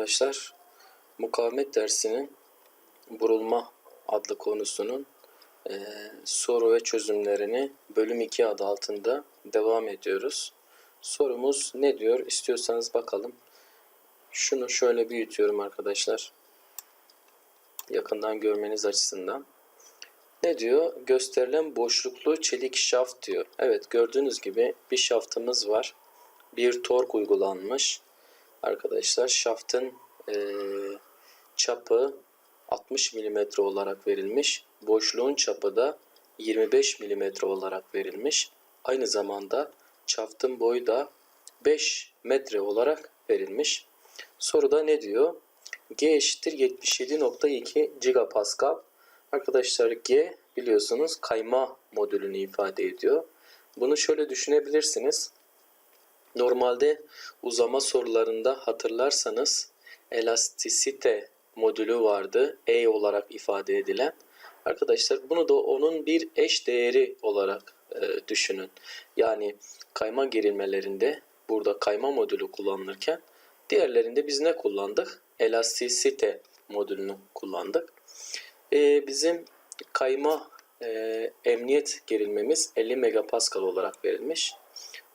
Arkadaşlar. Mukavemet dersinin burulma adlı konusunun eee, soru ve çözümlerini bölüm 2 adı altında devam ediyoruz. Sorumuz ne diyor? İstiyorsanız bakalım. Şunu şöyle büyütüyorum arkadaşlar. Yakından görmeniz açısından. Ne diyor? Gösterilen boşluklu çelik şaft diyor. Evet gördüğünüz gibi bir şaftımız var. Bir tork uygulanmış. Arkadaşlar şaftın eee, çapı 60 mm olarak verilmiş. Boşluğun çapı da 25 mm olarak verilmiş. Aynı zamanda şaftın boyu da 5 metre olarak verilmiş. Soruda ne diyor? G eşittir 77.2 gigapascal. Arkadaşlar G biliyorsunuz kayma modülünü ifade ediyor. Bunu şöyle düşünebilirsiniz. Normalde uzama sorularında hatırlarsanız elastisite modülü vardı. E olarak ifade edilen. Arkadaşlar bunu da onun bir eş değeri olarak e, düşünün. Yani kayma gerilmelerinde burada kayma modülü kullanılırken diğerlerinde biz ne kullandık? Elastisite modülünü kullandık. E, bizim kayma e, emniyet gerilmemiz 50 megapascal olarak verilmiş.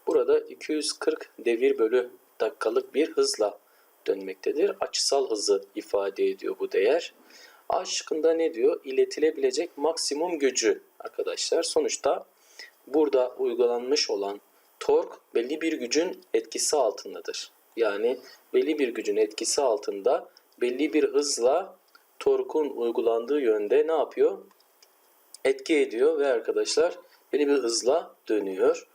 Burada 240 devir bölü dakikalık bir hızla dönmektedir. Açısal hızı ifade ediyor bu değer. A şıkkında ne diyor? İletilebilecek maksimum gücü arkadaşlar. Sonuçta burada uygulanmış olan tork belli bir gücün etkisi altındadır. Yani belli bir gücün etkisi altında belli bir hızla torkun uygulandığı yönde ne yapıyor? Etki ediyor ve arkadaşlar belli bir hızla dönüyor.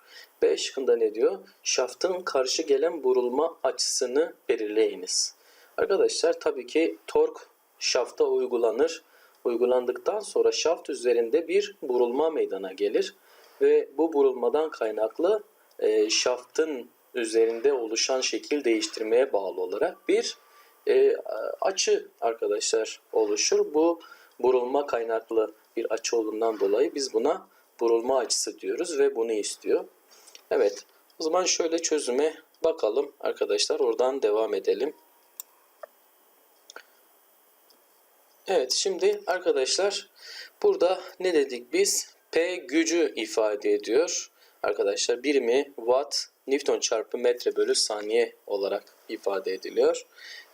B şıkkında ne diyor? Şaftın karşı gelen burulma açısını belirleyiniz. Arkadaşlar tabii ki tork şafta uygulanır. Uygulandıktan sonra şaft üzerinde bir burulma meydana gelir. Ve bu burulmadan kaynaklı e, şaftın üzerinde oluşan şekil değiştirmeye bağlı olarak bir e, açı arkadaşlar oluşur. Bu burulma kaynaklı bir açı olduğundan dolayı biz buna burulma açısı diyoruz ve bunu istiyor. Evet. O zaman şöyle çözüme bakalım arkadaşlar. Oradan devam edelim. Evet şimdi arkadaşlar burada ne dedik biz? P gücü ifade ediyor. Arkadaşlar birimi watt Newton çarpı metre bölü saniye olarak ifade ediliyor.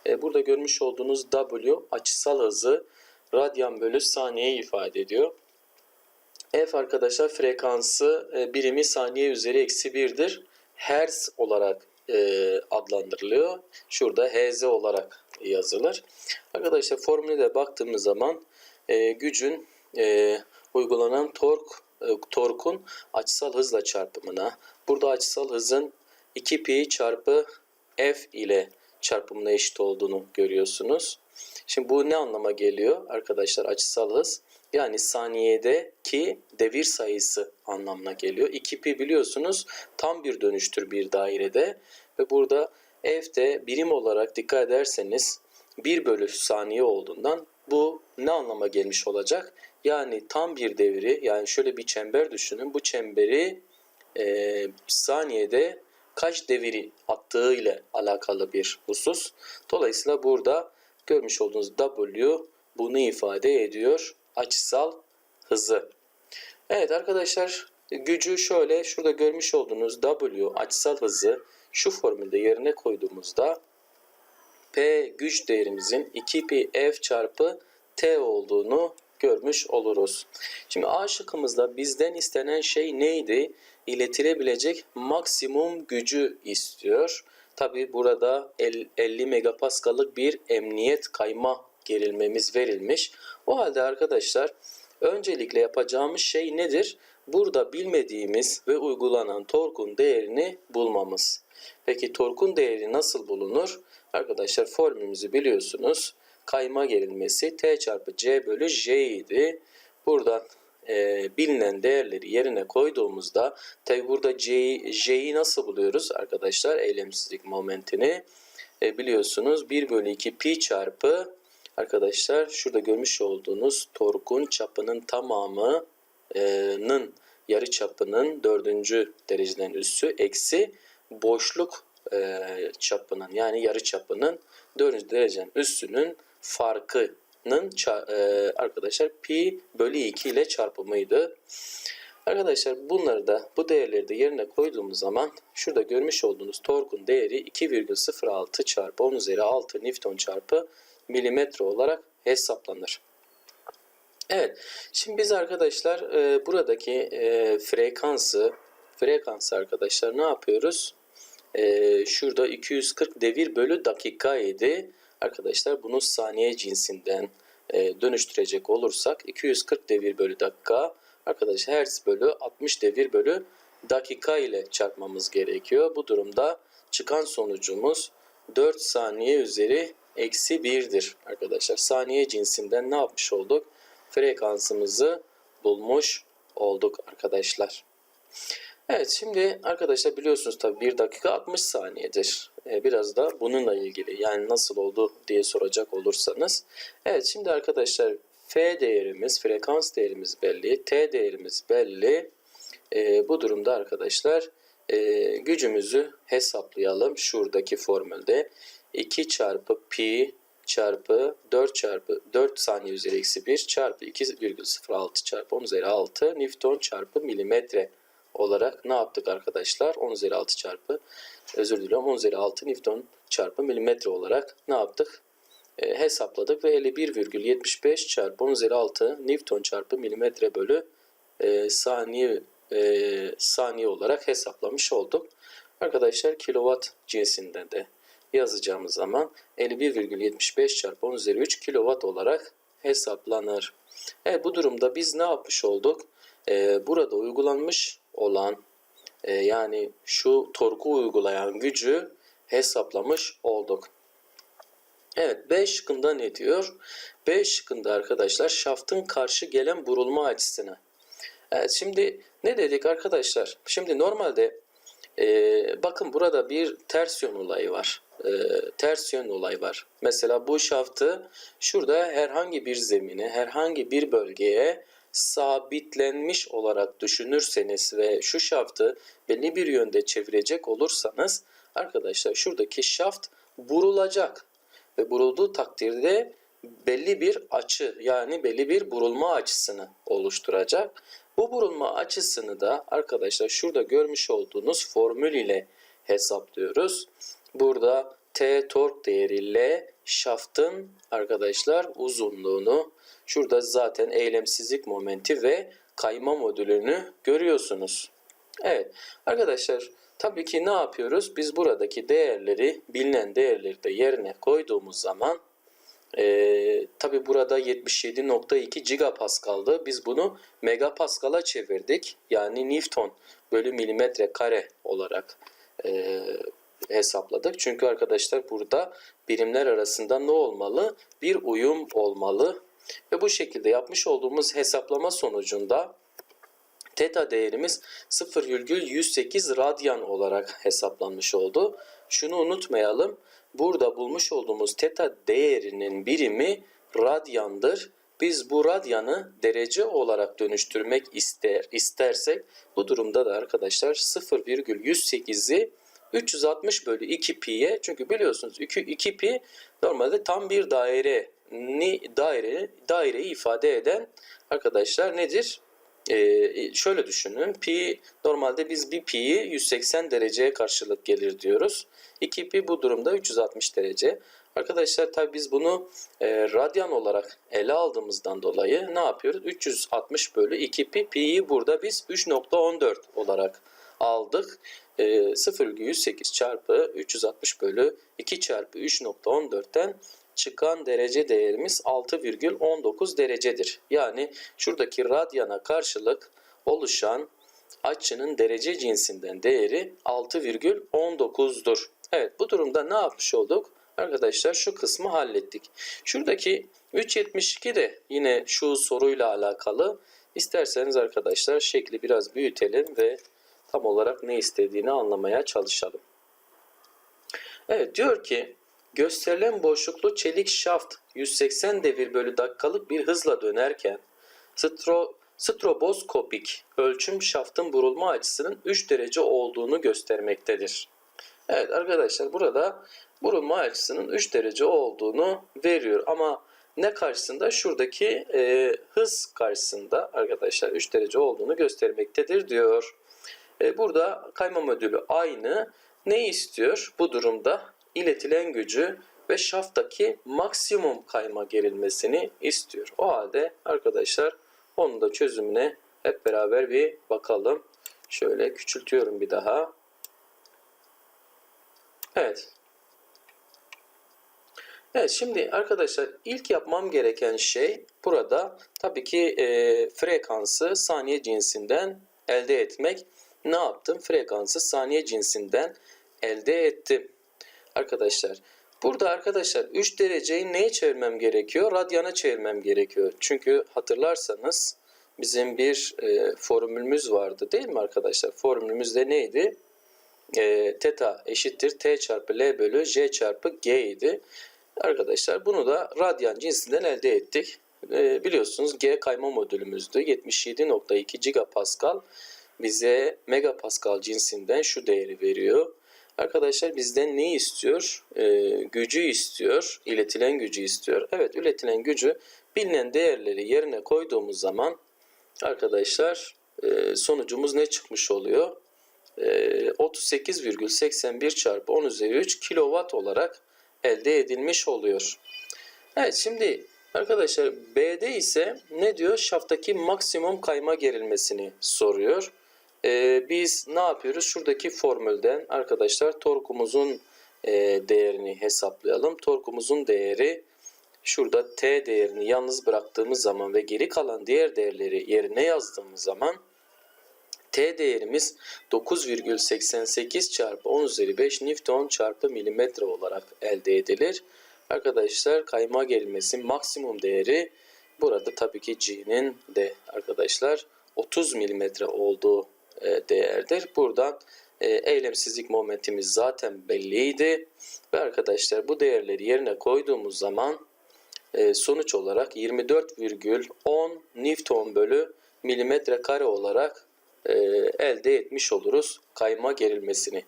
E, burada görmüş olduğunuz W açısal hızı radyan bölü saniye ifade ediyor. F arkadaşlar frekansı e, birimi saniye üzeri eksi 1'dir. Hertz olarak e, adlandırılıyor. Şurada Hz olarak yazılır. Arkadaşlar formüle de baktığımız zaman e, gücün uygulanan tork torkun açısal hızla çarpımına burada açısal hızın 2 pi çarpı f ile çarpımına eşit olduğunu görüyorsunuz. Şimdi bu ne anlama geliyor arkadaşlar açısal hız? Yani saniyedeki devir sayısı anlamına geliyor. 2pi biliyorsunuz tam bir dönüştür bir dairede ve burada f de birim olarak dikkat ederseniz 1 bölü saniye olduğundan bu ne anlama gelmiş olacak? Yani tam bir devri yani şöyle bir çember düşünün. Bu çemberi e, saniyede kaç deviri attığı ile alakalı bir husus. Dolayısıyla burada görmüş olduğunuz W bunu ifade ediyor. Açısal hızı. Evet arkadaşlar gücü şöyle şurada görmüş olduğunuz W açısal hızı şu formülde yerine koyduğumuzda P güç değerimizin 2pi F çarpı T olduğunu görmüş oluruz. Şimdi A şıkkımızda bizden istenen şey neydi? İletilebilecek maksimum gücü istiyor. Tabi burada 50 megapaskallık bir emniyet kayma gerilmemiz verilmiş. O halde arkadaşlar öncelikle yapacağımız şey nedir? Burada bilmediğimiz ve uygulanan torkun değerini bulmamız. Peki torkun değeri nasıl bulunur? Arkadaşlar formülümüzü biliyorsunuz. Kayma gerilmesi T çarpı C bölü J idi. Buradan e, bilinen değerleri yerine koyduğumuzda tabi burada J'yi J'yi nasıl buluyoruz arkadaşlar? Eylemsizlik momentini e, biliyorsunuz 1 bölü 2 pi çarpı arkadaşlar şurada görmüş olduğunuz torkun çapının tamamının yarı çapının dördüncü dereceden üssü eksi boşluk e, çapının yani yarı çapının 4. derecenin üssünün farkının e, arkadaşlar pi bölü 2 ile çarpımıydı. Arkadaşlar bunları da bu değerleri de yerine koyduğumuz zaman şurada görmüş olduğunuz torkun değeri 2,06 çarpı 10 üzeri 6 Newton çarpı milimetre olarak hesaplanır. Evet, şimdi biz arkadaşlar e, buradaki e, frekansı, frekansı arkadaşlar ne yapıyoruz? E, şurada 240 devir bölü dakika idi. Arkadaşlar bunu saniye cinsinden e, dönüştürecek olursak 240 devir bölü dakika arkadaşlar hertz bölü 60 devir bölü dakika ile çarpmamız gerekiyor. Bu durumda çıkan sonucumuz 4 saniye üzeri eksi 1'dir arkadaşlar. Saniye cinsinden ne yapmış olduk? Frekansımızı bulmuş olduk arkadaşlar. Evet şimdi arkadaşlar biliyorsunuz tabii 1 dakika 60 saniyedir. Ee, biraz da bununla ilgili yani nasıl oldu diye soracak olursanız. Evet şimdi arkadaşlar F değerimiz, frekans değerimiz belli, T değerimiz belli. Ee, bu durumda arkadaşlar e, gücümüzü hesaplayalım şuradaki formülde. 2 çarpı pi çarpı 4 çarpı 4 saniye üzeri eksi 1 çarpı 2,06 çarpı 10 üzeri 6 Newton çarpı milimetre olarak ne yaptık arkadaşlar? 10 üzeri 6 çarpı özür diliyorum 10 üzeri 6 Newton çarpı milimetre olarak ne yaptık? E, hesapladık ve 51,75 çarpı 10 üzeri 6 Newton çarpı milimetre bölü e, saniye e, saniye olarak hesaplamış olduk. Arkadaşlar kilowatt cinsinden de yazacağımız zaman 51,75 çarpı 10 üzeri 3 kilowatt olarak hesaplanır. Evet bu durumda biz ne yapmış olduk? Ee, burada uygulanmış olan e, yani şu torku uygulayan gücü hesaplamış olduk. Evet B şıkkında ne diyor? B şıkkında arkadaşlar şaftın karşı gelen burulma açısını. Evet şimdi ne dedik arkadaşlar? Şimdi normalde e, bakın burada bir ters yön olayı var. E, ters yön olayı var. Mesela bu şaftı şurada herhangi bir zemine, herhangi bir bölgeye sabitlenmiş olarak düşünürseniz ve şu şaftı belli bir yönde çevirecek olursanız arkadaşlar şuradaki şaft burulacak ve burulduğu takdirde belli bir açı yani belli bir burulma açısını oluşturacak. Bu burulma açısını da arkadaşlar şurada görmüş olduğunuz formül ile hesaplıyoruz. Burada T tork değeri L şaftın arkadaşlar uzunluğunu şurada zaten eylemsizlik momenti ve kayma modülünü görüyorsunuz. Evet arkadaşlar tabii ki ne yapıyoruz? Biz buradaki değerleri bilinen değerleri de yerine koyduğumuz zaman ee, tabi burada 77.2 gigapascal'dı. Biz bunu megapascal'a çevirdik. Yani Newton bölü milimetre kare olarak e, hesapladık. Çünkü arkadaşlar burada birimler arasında ne olmalı? Bir uyum olmalı. Ve bu şekilde yapmış olduğumuz hesaplama sonucunda Teta değerimiz 0,108 radyan olarak hesaplanmış oldu. Şunu unutmayalım. Burada bulmuş olduğumuz teta değerinin birimi radyandır. Biz bu radyanı derece olarak dönüştürmek ister istersek bu durumda da arkadaşlar 0,108'i 360 bölü 2 pi'ye çünkü biliyorsunuz 2, 2 pi normalde tam bir daire ni daire daireyi ifade eden arkadaşlar nedir? Ee, şöyle düşünün. Pi normalde biz bir pi'yi 180 dereceye karşılık gelir diyoruz. 2 pi bu durumda 360 derece. Arkadaşlar tabi biz bunu e, radyan olarak ele aldığımızdan dolayı ne yapıyoruz? 360 bölü 2 pi pi'yi burada biz 3.14 olarak aldık. E, 0,108 çarpı 360 bölü 2 çarpı 3.14'ten çıkan derece değerimiz 6,19 derecedir. Yani şuradaki radyana karşılık oluşan açının derece cinsinden değeri 6,19'dur. Evet bu durumda ne yapmış olduk? Arkadaşlar şu kısmı hallettik. Şuradaki 3.72 de yine şu soruyla alakalı. İsterseniz arkadaşlar şekli biraz büyütelim ve tam olarak ne istediğini anlamaya çalışalım. Evet diyor ki gösterilen boşluklu çelik şaft 180 devir bölü dakikalık bir hızla dönerken stro, stroboskopik ölçüm şaftın burulma açısının 3 derece olduğunu göstermektedir. Evet arkadaşlar burada burunma açısının 3 derece olduğunu veriyor. Ama ne karşısında? Şuradaki e, hız karşısında arkadaşlar 3 derece olduğunu göstermektedir diyor. E, burada kayma modülü aynı. Ne istiyor bu durumda? İletilen gücü ve şaftaki maksimum kayma gerilmesini istiyor. O halde arkadaşlar onun da çözümüne hep beraber bir bakalım. Şöyle küçültüyorum bir daha. Evet. Evet şimdi arkadaşlar ilk yapmam gereken şey burada tabii ki e, frekansı saniye cinsinden elde etmek. Ne yaptım? Frekansı saniye cinsinden elde ettim. Arkadaşlar burada arkadaşlar 3 dereceyi neye çevirmem gerekiyor? Radyana çevirmem gerekiyor. Çünkü hatırlarsanız bizim bir e, formülümüz vardı değil mi arkadaşlar? Formülümüz de neydi? E, teta eşittir t çarpı l bölü j çarpı g idi. Arkadaşlar bunu da radyan cinsinden elde ettik. E, biliyorsunuz G kayma modülümüzdü. 77.2 gigapascal bize megapascal cinsinden şu değeri veriyor. Arkadaşlar bizden ne istiyor? E, gücü istiyor. iletilen gücü istiyor. Evet iletilen gücü bilinen değerleri yerine koyduğumuz zaman arkadaşlar e, sonucumuz ne çıkmış oluyor? E, 38,81 çarpı 10 üzeri 3 kilowatt olarak elde edilmiş oluyor. Evet şimdi arkadaşlar B'de ise ne diyor? Şaftaki maksimum kayma gerilmesini soruyor. Ee, biz ne yapıyoruz? Şuradaki formülden arkadaşlar torkumuzun e, değerini hesaplayalım. Torkumuzun değeri şurada T değerini yalnız bıraktığımız zaman ve geri kalan diğer değerleri yerine yazdığımız zaman T değerimiz 9,88 çarpı 10 üzeri 5 Newton çarpı milimetre olarak elde edilir. Arkadaşlar kayma gerilmesi maksimum değeri burada tabii ki G'nin de arkadaşlar 30 milimetre olduğu değerdir. Buradan e, eylemsizlik momentimiz zaten belliydi. Ve arkadaşlar bu değerleri yerine koyduğumuz zaman e, sonuç olarak 24,10 Newton bölü milimetre kare olarak e, elde etmiş oluruz kayma gerilmesini.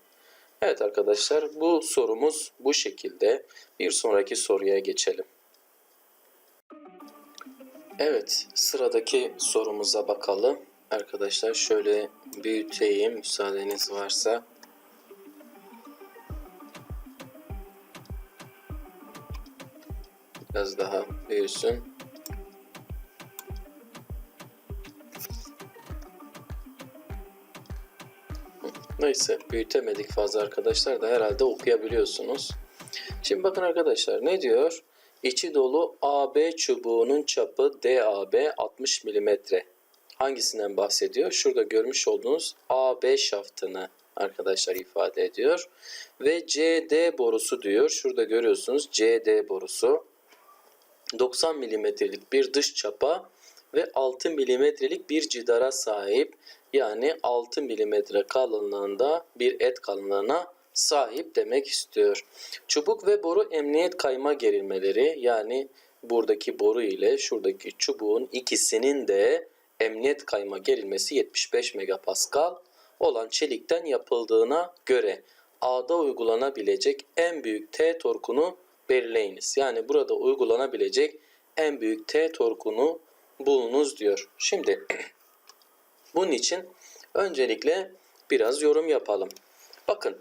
Evet arkadaşlar bu sorumuz bu şekilde. Bir sonraki soruya geçelim. Evet sıradaki sorumuza bakalım. Arkadaşlar şöyle büyüteyim müsaadeniz varsa. Biraz daha büyüsün. Neyse büyütemedik fazla arkadaşlar da herhalde okuyabiliyorsunuz. Şimdi bakın arkadaşlar ne diyor? İçi dolu AB çubuğunun çapı DAB 60 mm. Hangisinden bahsediyor? Şurada görmüş olduğunuz AB şaftını arkadaşlar ifade ediyor. Ve CD borusu diyor. Şurada görüyorsunuz CD borusu. 90 milimetrelik bir dış çapa ve 6 milimetrelik bir cidara sahip. Yani 6 milimetre kalınlığında bir et kalınlığına sahip demek istiyor. Çubuk ve boru emniyet kayma gerilmeleri yani buradaki boru ile şuradaki çubuğun ikisinin de emniyet kayma gerilmesi 75 megapascal olan çelikten yapıldığına göre A'da uygulanabilecek en büyük T torkunu belirleyiniz. Yani burada uygulanabilecek en büyük T torkunu bulunuz diyor. Şimdi bunun için öncelikle biraz yorum yapalım. Bakın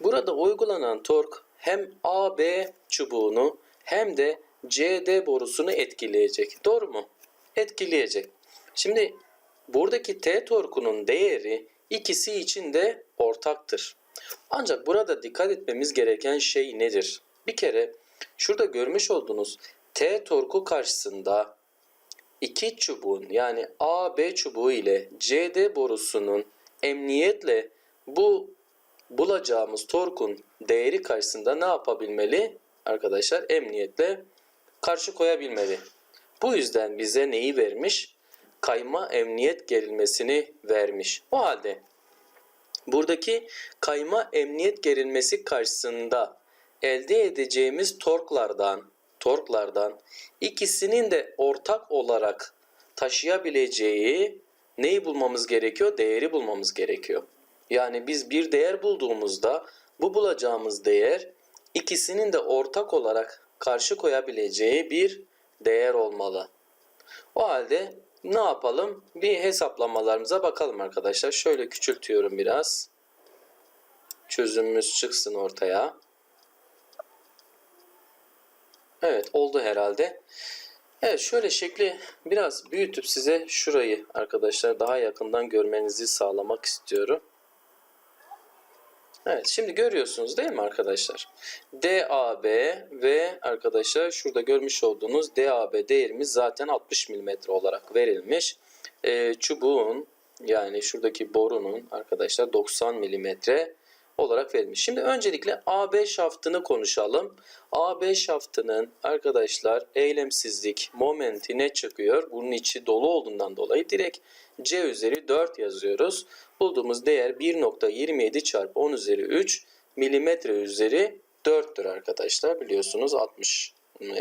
burada uygulanan tork hem AB çubuğunu hem de CD borusunu etkileyecek. Doğru mu? Etkileyecek. Şimdi buradaki T torkunun değeri ikisi için de ortaktır. Ancak burada dikkat etmemiz gereken şey nedir? Bir kere şurada görmüş olduğunuz T torku karşısında iki çubuğun yani AB çubuğu ile CD borusunun emniyetle bu bulacağımız torkun değeri karşısında ne yapabilmeli? Arkadaşlar emniyetle karşı koyabilmeli. Bu yüzden bize neyi vermiş? Kayma emniyet gerilmesini vermiş. O halde buradaki kayma emniyet gerilmesi karşısında elde edeceğimiz torklardan torklardan ikisinin de ortak olarak taşıyabileceği neyi bulmamız gerekiyor? Değeri bulmamız gerekiyor. Yani biz bir değer bulduğumuzda bu bulacağımız değer ikisinin de ortak olarak karşı koyabileceği bir değer olmalı. O halde ne yapalım? Bir hesaplamalarımıza bakalım arkadaşlar. Şöyle küçültüyorum biraz. Çözümümüz çıksın ortaya. Evet oldu herhalde. Evet şöyle şekli biraz büyütüp size şurayı arkadaşlar daha yakından görmenizi sağlamak istiyorum. Evet şimdi görüyorsunuz değil mi arkadaşlar? DAB ve arkadaşlar şurada görmüş olduğunuz DAB değerimiz zaten 60 mm olarak verilmiş. Ee, çubuğun yani şuradaki borunun arkadaşlar 90 mm olarak verilmiş. Şimdi öncelikle AB şaftını konuşalım. AB şaftının arkadaşlar eylemsizlik momenti ne çıkıyor? Bunun içi dolu olduğundan dolayı direkt C üzeri 4 yazıyoruz. Bulduğumuz değer 1.27 çarpı 10 üzeri 3 milimetre üzeri 4'tür arkadaşlar. Biliyorsunuz 60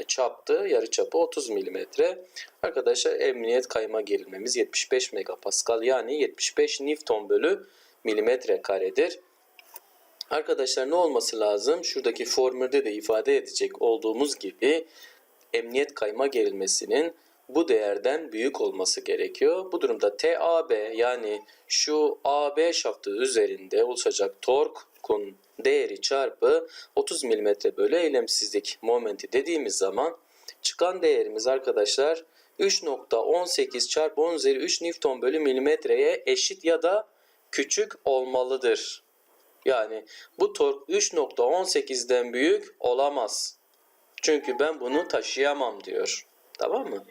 çaptı. Yarı çapı 30 milimetre. Arkadaşlar emniyet kayma gerilmemiz 75 megapascal yani 75 Newton bölü milimetre karedir. Arkadaşlar ne olması lazım? Şuradaki formülde de ifade edecek olduğumuz gibi emniyet kayma gerilmesinin bu değerden büyük olması gerekiyor. Bu durumda TAB yani şu AB şaftı üzerinde oluşacak torkun değeri çarpı 30 mm bölü eylemsizlik momenti dediğimiz zaman çıkan değerimiz arkadaşlar 3.18 çarpı 10 üzeri 3 Newton bölü milimetreye eşit ya da küçük olmalıdır. Yani bu tork 3.18'den büyük olamaz. Çünkü ben bunu taşıyamam diyor. Tamam mı?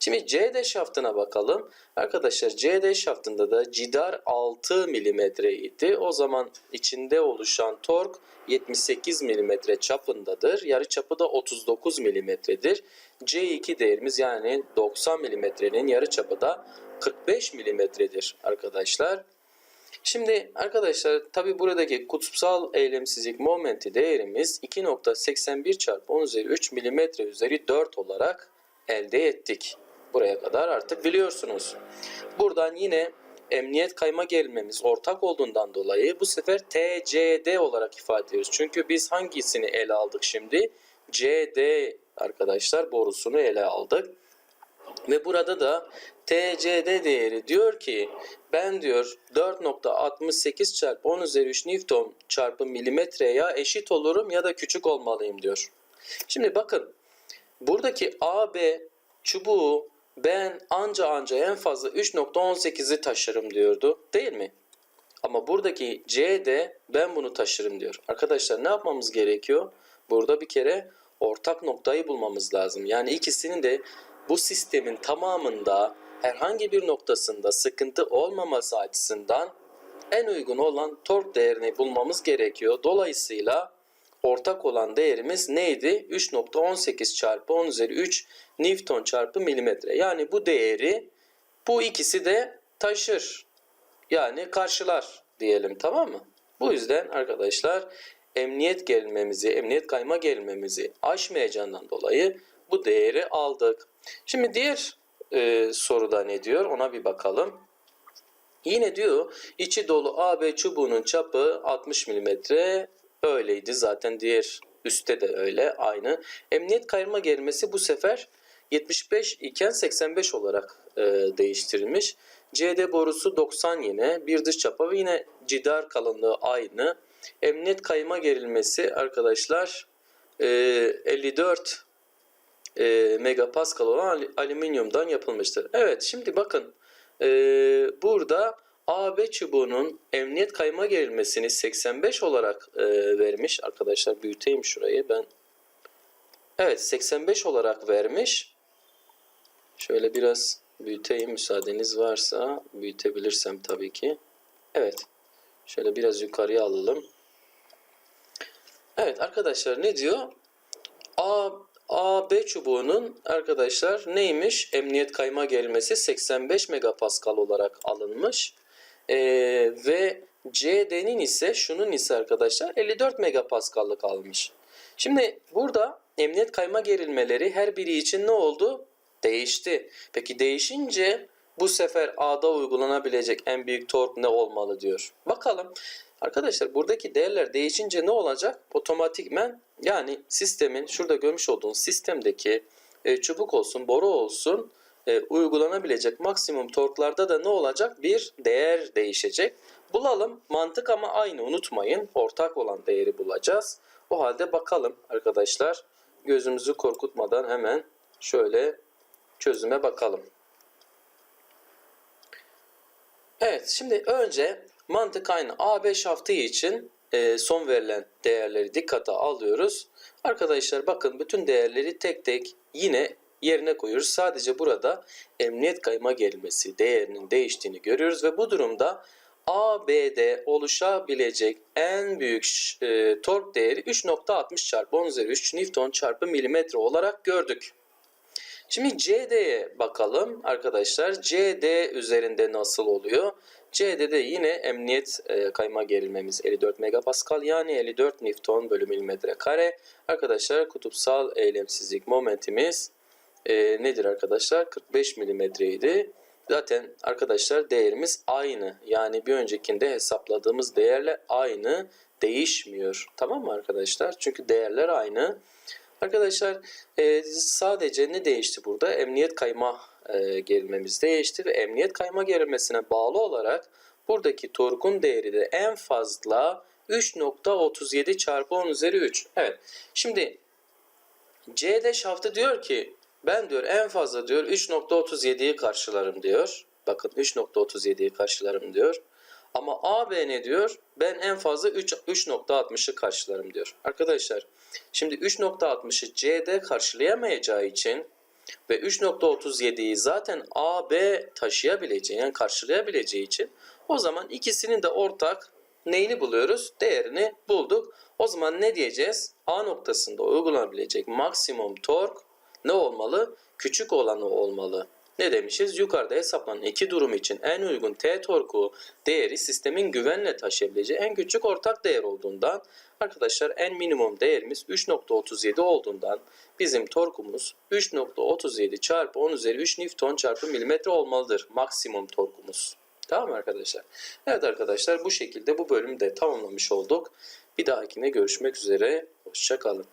Şimdi CD şaftına bakalım. Arkadaşlar CD şaftında da cidar 6 mm idi. O zaman içinde oluşan tork 78 mm çapındadır. Yarı çapı da 39 mm'dir. C2 değerimiz yani 90 mm'nin yarı çapı da 45 mm'dir arkadaşlar. Şimdi arkadaşlar tabi buradaki kutupsal eylemsizlik momenti değerimiz 2.81 çarpı 10 üzeri 3 mm üzeri 4 olarak elde ettik. Buraya kadar artık biliyorsunuz. Buradan yine emniyet kayma gerilmemiz ortak olduğundan dolayı bu sefer TCD olarak ifade ediyoruz. Çünkü biz hangisini ele aldık şimdi? CD arkadaşlar borusunu ele aldık. Ve burada da TCD değeri diyor ki ben diyor 4.68 çarpı 10 üzeri 3 Newton çarpı milimetre ya eşit olurum ya da küçük olmalıyım diyor. Şimdi bakın buradaki AB çubuğu ben anca anca en fazla 3.18'i taşırım diyordu değil mi? Ama buradaki CD ben bunu taşırım diyor. Arkadaşlar ne yapmamız gerekiyor? Burada bir kere ortak noktayı bulmamız lazım. Yani ikisinin de bu sistemin tamamında herhangi bir noktasında sıkıntı olmaması açısından en uygun olan tork değerini bulmamız gerekiyor. Dolayısıyla ortak olan değerimiz neydi? 3.18 çarpı 10 üzeri 3 Newton çarpı milimetre. Yani bu değeri bu ikisi de taşır. Yani karşılar diyelim tamam mı? Bu yüzden arkadaşlar emniyet gerilmemizi, emniyet kayma gerilmemizi aşmayacağından dolayı bu değeri aldık. Şimdi diğer e, soruda ne diyor ona bir bakalım. Yine diyor içi dolu AB çubuğunun çapı 60 mm öyleydi zaten diğer üstte de öyle aynı. Emniyet kayırma gerilmesi bu sefer 75 iken 85 olarak e, değiştirilmiş. CD borusu 90 yine bir dış çapa ve yine cidar kalınlığı aynı. Emniyet kayma gerilmesi arkadaşlar e, 54 e, megapascal olan alüminyumdan yapılmıştır. Evet şimdi bakın e, burada AB çubuğunun emniyet kayma gerilmesini 85 olarak e, vermiş. Arkadaşlar büyüteyim şurayı ben. Evet 85 olarak vermiş. Şöyle biraz büyüteyim müsaadeniz varsa büyütebilirsem tabii ki. Evet. Şöyle biraz yukarıya alalım. Evet arkadaşlar ne diyor? A AB çubuğunun arkadaşlar neymiş? Emniyet kayma gerilmesi 85 megapascal olarak alınmış. Ee, ve CD'nin ise şunun ise arkadaşlar 54 megapascal'lık almış. Şimdi burada emniyet kayma gerilmeleri her biri için ne oldu? Değişti. Peki değişince bu sefer A'da uygulanabilecek en büyük tork ne olmalı diyor. Bakalım. Arkadaşlar buradaki değerler değişince ne olacak? Otomatikmen yani sistemin şurada görmüş olduğunuz sistemdeki e, çubuk olsun, boru olsun e, uygulanabilecek maksimum torklarda da ne olacak? Bir değer değişecek. Bulalım. Mantık ama aynı unutmayın. Ortak olan değeri bulacağız. O halde bakalım arkadaşlar. Gözümüzü korkutmadan hemen şöyle çözüme bakalım. Evet şimdi önce mantık aynı. AB şaftı için e, son verilen değerleri dikkate alıyoruz. Arkadaşlar bakın bütün değerleri tek tek yine yerine koyuyoruz. Sadece burada emniyet kayma gelmesi değerinin değiştiğini görüyoruz ve bu durumda AB'de oluşabilecek en büyük e, tork değeri 3.60 çarpı 10 üzeri 3 Newton çarpı milimetre olarak gördük. Şimdi CD'ye bakalım arkadaşlar. CD üzerinde nasıl oluyor? CD'de yine emniyet e, kayma gerilmemiz 54 megapascal yani 54 Newton bölü milimetre kare. Arkadaşlar kutupsal eylemsizlik momentimiz e, nedir arkadaşlar? 45 milimetreydi. Zaten arkadaşlar değerimiz aynı. Yani bir öncekinde hesapladığımız değerle aynı değişmiyor. Tamam mı arkadaşlar? Çünkü değerler aynı. Arkadaşlar e, sadece ne değişti burada? Emniyet kayma e, gerilmemiz değişti ve emniyet kayma gerilmesine bağlı olarak buradaki torkun değeri de en fazla 3.37 çarpı 10 üzeri 3. Evet. Şimdi CD şaftı diyor ki ben diyor en fazla diyor 3.37'yi karşılarım diyor. Bakın 3.37'yi karşılarım diyor. Ama AB ne diyor? Ben en fazla 3 3.60'ı karşılarım diyor. Arkadaşlar şimdi 3.60'ı CD karşılayamayacağı için ve 3.37'yi zaten AB taşıyabileceği yani karşılayabileceği için o zaman ikisinin de ortak neyini buluyoruz? Değerini bulduk. O zaman ne diyeceğiz? A noktasında uygulanabilecek maksimum tork ne olmalı? Küçük olanı olmalı. Ne demişiz? Yukarıda hesaplanan iki durum için en uygun T torku değeri sistemin güvenle taşıyabileceği en küçük ortak değer olduğundan arkadaşlar en minimum değerimiz 3.37 olduğundan bizim torkumuz 3.37 çarpı 10 üzeri 3 Newton çarpı milimetre olmalıdır. Maksimum torkumuz. Tamam mı arkadaşlar? Evet arkadaşlar bu şekilde bu bölümü de tamamlamış olduk. Bir dahakine görüşmek üzere. Hoşçakalın.